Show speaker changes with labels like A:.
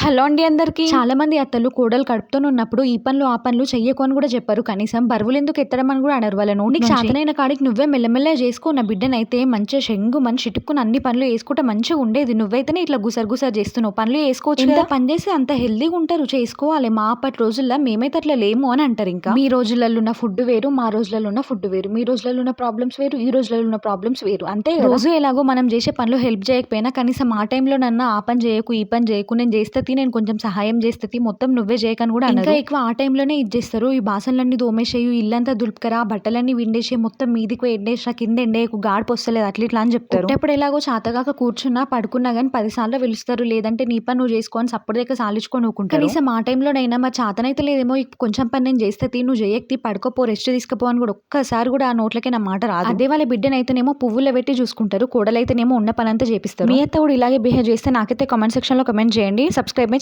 A: Hello అండి అందరికి. చాలా మంది అత్తలు కోడలు కడుపుతో ఉన్నప్పుడు ఈ పనులు ఆ పనులు చెయ్యకు అని కూడా చెప్పారు. కనీసం బరువులు ఎందుకు ఎత్తడం అని కూడా అడరు వాళ్ళ నోటికి చేతనైన కాడికి నువ్వే మెల్లమెల్ల చేసుకో. నా బిడ్డనైతే మంచిగా శంగు మన చిటుక్కుని అన్ని పనులు వేసుకుంటే మంచిగా ఉండేది. నువ్వైతేనే ఇట్లా గుసరు గుసరు చేస్తున్నావు. పనులు వేసుకోవచ్చు ఎంత పని చేసి అంత హెల్దీగా ఉంటారు. చేసుకోవాలి. మా అప్పటి రోజుల్లో మేమైతే అట్లా లేము అని అంటారు ఇంకా. మీ రోజులలో ఉన్న ఫుడ్ వేరు మా రోజులలో ఉన్న ఫుడ్ వేరు మీ రోజులలో ఉన్న ప్రాబ్లమ్స్ వేరు ఈ రోజులలో ఉన్న ప్రాబ్లమ్స్ వేరు. అంతే. రోజు ఎలాగో మనం చేసే పనులు హెల్ప్ చేయకపోయినా కనీసం ఆ టైంలో నన్ను ఆ పని చేయకు ఈ పని చేయకు నేను చేస్తే నేను కొంచెం సహాయం చేస్తే మొత్తం నువ్వే చేయకని కూడా ఇంకా ఎక్కువ ఆ టైంలోనే ఇది చేస్తారు. ఈ బాసనలన్నీ దోమేసేయు ఇల్లంతా దులుపుకరా బట్టలన్నీ విండేసి మొత్తం మీదికి ఎండేసా కింద ఎండేకు గాడిపు వస్తలేదు అట్లా ఇట్లా అని చెప్తారు. ఎప్పుడు ఎలాగో చాతగాక కూర్చున్నా పడుకున్నా కానీ పదిసార్లు పిలుస్తారు. లేదంటే నీ పని నువ్వు చేసుకొని సప్పుడు దగ్గర సాలించుకొని ఊకుంటారు. కనీసం ఆ టైంలోనైనా మా చాతనైతే లేదేమో కొంచెం పని నేను చేస్తే నువ్వు చేయక్తి పడుకోపో రెస్ట్ తీసుకుపో అని కూడా ఒక్కసారి కూడా ఆ నోట్లకే నా మాట రాదు. అదే వాళ్ళ బిడ్డనైతేనేమో పువ్వుల్లో పెట్టి చూసుకుంటారు. కోడలైతేనేమో ఉన్న పనంతా చేపిస్తారు. మీ అత్త కూడా ఇలాగే బిహేవ్ చేస్తే నాకైతే కామెంట్ సెక్షన్లో కమెంట్ చేయండి. Subscribe my